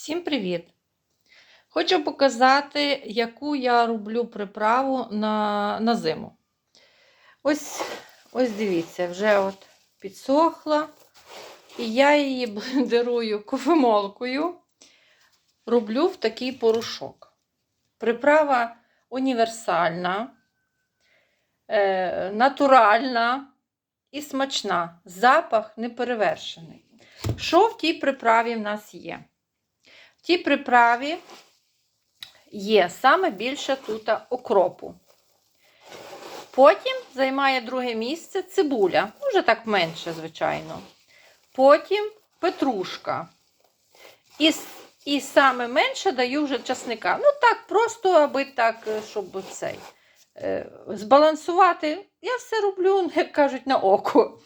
Всім привіт! Хочу показати, яку я роблю приправу на, на зиму. Ось, ось дивіться, вже от підсохла. І я її блендерую кофемолкою, роблю в такий порошок. Приправа універсальна, е, натуральна і смачна. Запах неперевершений. Що в тій приправі в нас є? В тій приправі є саме більше тут окропу. Потім займає друге місце цибуля, може так менше, звичайно. Потім петрушка. І, і саме менше даю вже часника. Ну, так, просто, аби так, щоб цей. е, Збалансувати. Я все роблю, як кажуть, на око.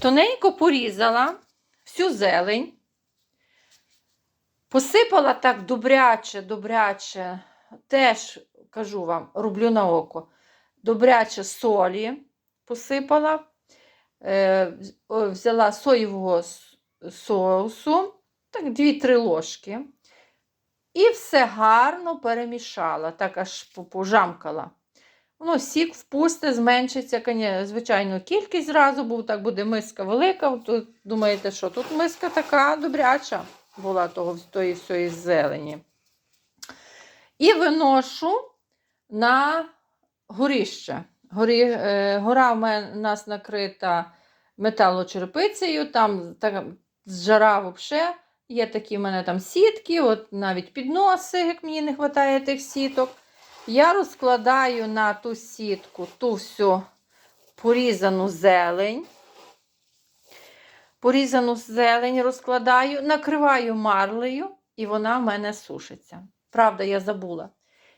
Тоненько порізала всю зелень. Посипала так добряче, добряче, теж кажу вам, роблю на око. Добряче солі посипала, е, взяла соєвого соусу, так 2-3 ложки. І все гарно перемішала, так аж пожамкала. Воно сік впусте, зменшиться, звичайно, кількість зразу, бо так буде миска велика. Тут думаєте, що тут миска така добряча була того, тої всієї зелені. І виношу на горище. Горі, е, Гора в мене, нас накрита металочерпицею, там так, жара взагалі. Є такі в мене там сітки, от навіть підноси, як мені не вистачає тих сіток. Я розкладаю на ту сітку ту всю порізану зелень. Порізану зелень розкладаю, накриваю марлею, і вона в мене сушиться. Правда, я забула.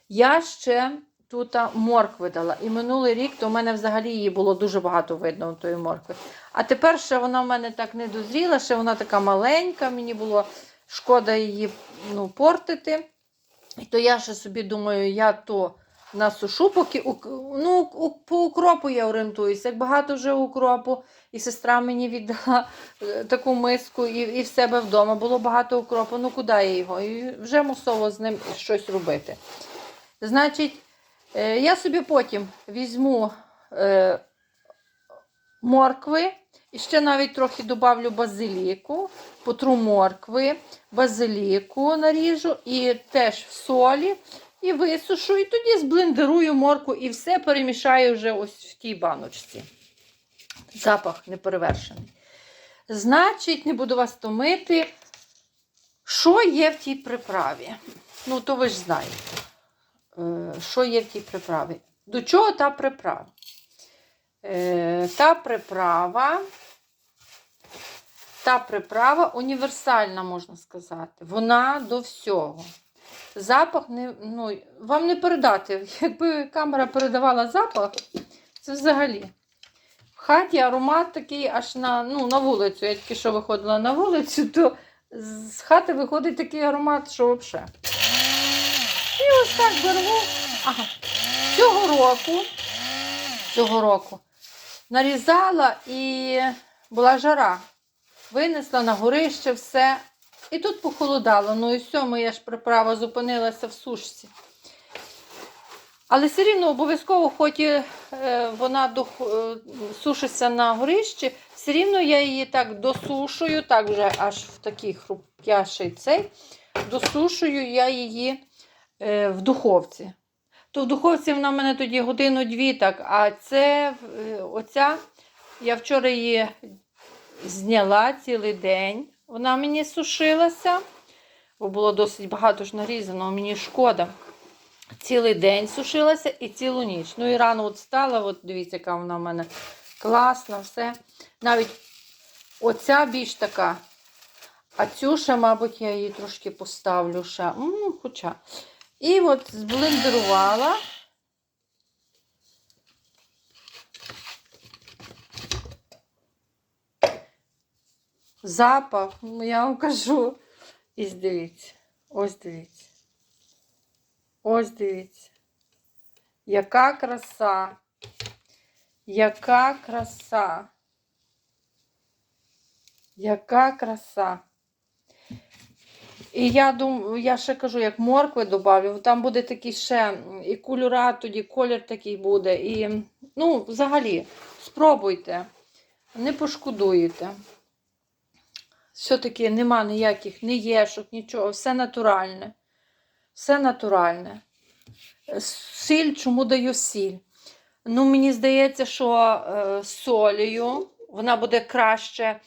Я ще тут моркви дала. І минулий рік то в мене взагалі її було дуже багато видно тої моркви. А тепер ще вона в мене так не дозріла, ще вона така маленька, мені було шкода її ну, портити. І то я ще собі думаю, я то насушу, поки ну, по укропу я орієнтуюся. Як багато вже укропу, і сестра мені віддала е, таку миску, і і в себе вдома було багато укропу. Ну, куди я його? І вже мусово з ним щось робити. Значить, е, я собі потім візьму е, моркви. І ще навіть трохи додавлю базиліку, потру моркви, базиліку наріжу і теж в солі. І висушу, і тоді зблендерую морку і все перемішаю вже ось в тій баночці. Запах неперевершений. Значить, не буду вас томити, що є в тій приправі. Ну, то ви ж знаєте, е, що є в тій приправі. До чого та приправа? Е, та приправа, та приправа універсальна, можна сказати. Вона до всього. Запах не, ну, вам не передати. Якби камера передавала запах, це взагалі. В хаті аромат такий аж на ну, на вулицю. Я тільки що виходила на вулицю, то з хати виходить такий аромат, що взагалі. І ось так беру. Ага. Цього року, цього року нарізала і була жара. Винесла на горище все. І тут похолодало. Ну і все, моя ж приправа зупинилася в сушці. Але все рівно обов'язково, хоч і е, вона е, сушиться на горищі, все рівно я її так досушую, так вже аж в такий хрупкяший цей, досушую я її е, в духовці. То в духовці вона в мене тоді годину-дві, так, а це оця, я вчора її зняла цілий день. Вона мені сушилася, бо було досить багато ж нарізано, мені шкода. Цілий день сушилася і цілу ніч. Ну і рано от стала, от дивіться, яка вона в мене класна, все. Навіть оця більш така. А цю ще, мабуть, я її трошки поставлю ще. М -м, хоча. І от зблендерувала. Запах, ну, я вам кажу. І дивіться, ось дивіться. Ось дивіться. Яка краса. Яка краса. Яка краса. І я думаю, я ще кажу, як моркви додавлю, там буде такий ще і кольора, тоді колір такий буде. І, ну, взагалі, спробуйте, не пошкодуєте. Все-таки нема ніяких не єшок, нічого, все натуральне. Все натуральне. Сіль, чому даю сіль? Ну, мені здається, що е, з солею вона буде краще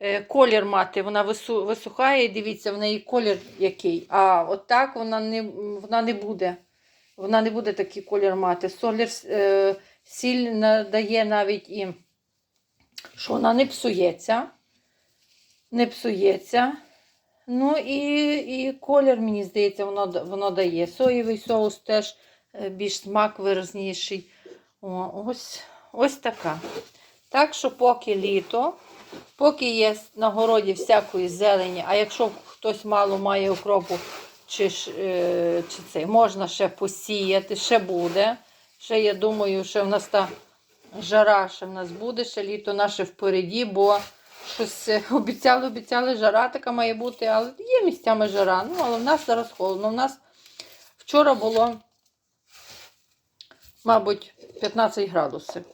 е, колір мати. Вона вису, висухає, дивіться, в неї колір який. А от так вона не, вона не буде. Вона не буде такий колір мати. Солір, е, сіль надає навіть і, що вона не псується. Не псується. Ну і, і колір, мені здається, воно, воно дає. Соєвий соус теж е, більш смак виразніший. О, ось, ось така. Так що поки літо, поки є на городі всякої зелені, а якщо хтось мало має укропу, чи, е, чи це, можна ще посіяти, ще буде. Ще я думаю, що в нас та жара ще в нас буде, ще літо наше впереді, бо щось е, обіцяли, обіцяли, жара така має бути, але є місцями жара. Ну, але в нас зараз холодно. У нас вчора було, мабуть, 15 градусів.